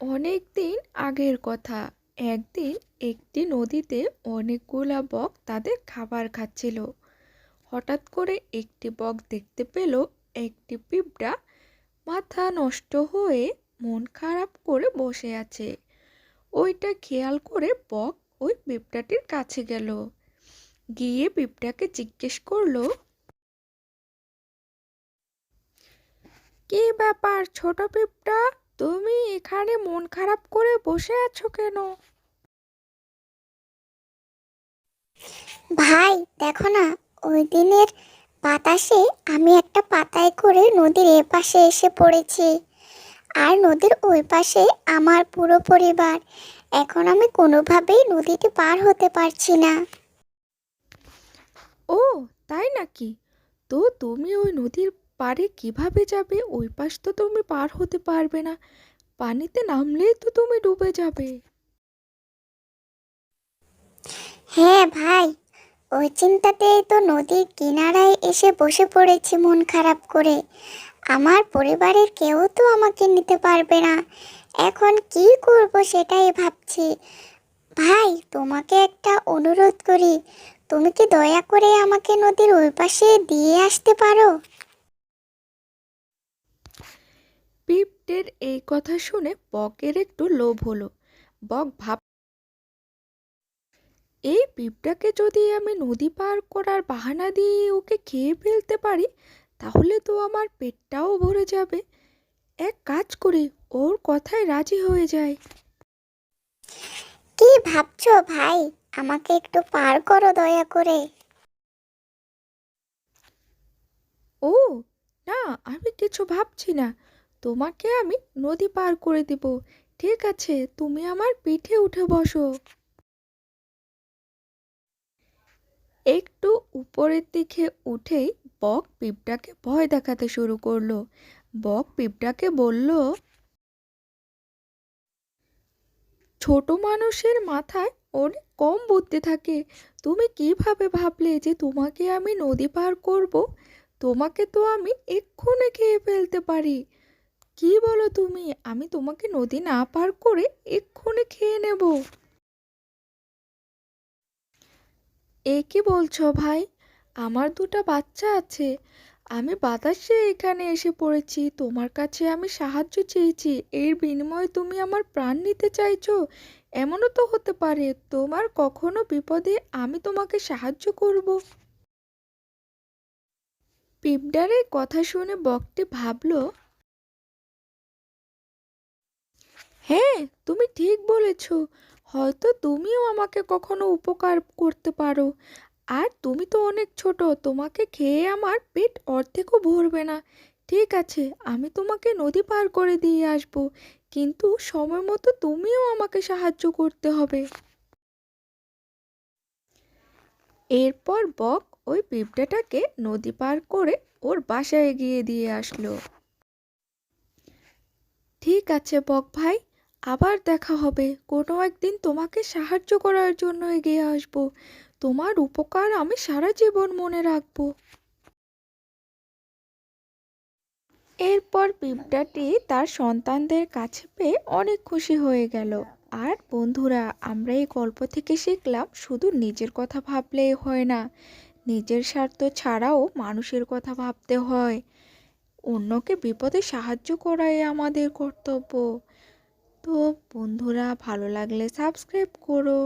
অনেক দিন আগের কথা। একদিন একটি নদীতে অনেকগুলা বক তাদের খাবার খাচ্ছিল। হঠাৎ করে একটি বক দেখতে পেল, একটি পিঁপড়া মাথা নষ্ট হয়ে মন খারাপ করে বসে আছে। ওইটা খেয়াল করে বক ওই পিঁপড়াটির কাছে গেল। গিয়ে পিঁপড়াকে জিজ্ঞেস করল, কি ব্যাপার ছোট পিঁপড়া? তুমি এখানে মন খারাপ করে বসে আছো কেন? ভাই দেখো না ওই দিনের বাতাসে আমি একটা পাতায় করে নদীর এপাশে এসে পড়েছি। আর নদীর ওই পাশে আমার পুরো পরিবার। এখন আমি কোনোভাবেই নদীটি পার হতে পারছি না। ও তাই নাকি? তো তুমি ওই নদীর পাড়ে কীভাবে যাবে? ওই পাশ তো তুমি পার হতে পারবে না। পানিতে নামলেই তো তুমি ডুবে যাবে। হ্যাঁ ভাই, ওই চিন্তাতেই তো নদীর কিনারায় এসে বসে পড়েছি মন খারাপ করে। আমার পরিবারের কেউ তো আমাকে নিতে পারবে না। এখন কি করব সেটাই ভাবছি। ভাই, তোমাকে একটা অনুরোধ করি, তুমি কি দয়া করে আমাকে নদীর ওই পাশে দিয়ে আসতে পারো? পিঁপড়ের এই কথা শুনে বকের একটু লোভ হলো। বক ভাব এই পিঁপড়াকে যদি আমি নদী পার করার বাহানা দিয়ে ওকে খেয়ে ফেলতে পারি তাহলে তো আমার পেটটাও ভরে যাবে। এক কাজ করি ওর কথায় রাজি হয়ে যায় কি ভাবছ ভাই? আমাকে একটু পার করো দয়া করে। ও না আমি কিছু ভাবছি না। তোমাকে আমি নদী পার করে দেব। ঠিক আছে, তুমি আমার পিঠে উঠে বসো। একটু উপরের দিকে উঠেই বক পিঁপড়াকে ভয় দেখাতে শুরু করল। বক পিঁপড়াকে বলল, ছোট মানুষের মাথায় অনেক কম বুদ্ধি থাকে। তুমি কীভাবে ভাবলে যে তোমাকে আমি নদী পার করব? তোমাকে তো আমি এক্ষুনি খেয়ে ফেলতে পারি। কি বলো তুমি? আমি তোমাকে নদী না পার করে এক্ষুনি খেয়ে নেব। এ কি বলছো ভাই? আমার দুটো বাচ্চা আছে। আমি বাতাসে এখানে এসে পড়েছি। তোমার কাছে আমি সাহায্য চেয়েছি। এর বিনিময়ে তুমি আমার প্রাণ নিতে চাইছো। এমনও তো হতে পারে, তোমার কখনো বিপদে আমি তোমাকে সাহায্য করব। পিঁপড়ার এই কথা শুনে বকটি ভাবলো হ্যাঁ তুমি ঠিক বলেছ। হয়তো তুমিও আমাকে কখনো উপকার করতে পারো। আর তুমি তো অনেক ছোট, তোমাকে খেয়ে আমার পেট অর্ধেকও ভরবে না। ঠিক আছে, আমি তোমাকে নদী পার করে দিয়ে আসব, কিন্তু সময় মতো তুমিও আমাকে সাহায্য করতে হবে। এরপর বক ওই পিঁপড়াটাকে নদী পার করে ওর বাসায় গিয়ে দিয়ে আসলো। ঠিক আছে বক ভাই আবার দেখা হবে। কোনো একদিন তোমাকে সাহায্য করার জন্য এগিয়ে আসব। তোমার উপকার আমি সারা জীবন মনে রাখব। এরপর পিঁপড়াটি তার সন্তানদের কাছে পেয়ে অনেক খুশি হয়ে গেল। আর বন্ধুরা, আমরা এই গল্প থেকে শিখলাম, শুধু নিজের কথা ভাবলেই হয় না। নিজের স্বার্থ ছাড়াও মানুষের কথা ভাবতে হয়। অন্যকে বিপদে সাহায্য করাই আমাদের কর্তব্য। তো বন্ধুরা ভালো লাগলে সাবস্ক্রাইব করো।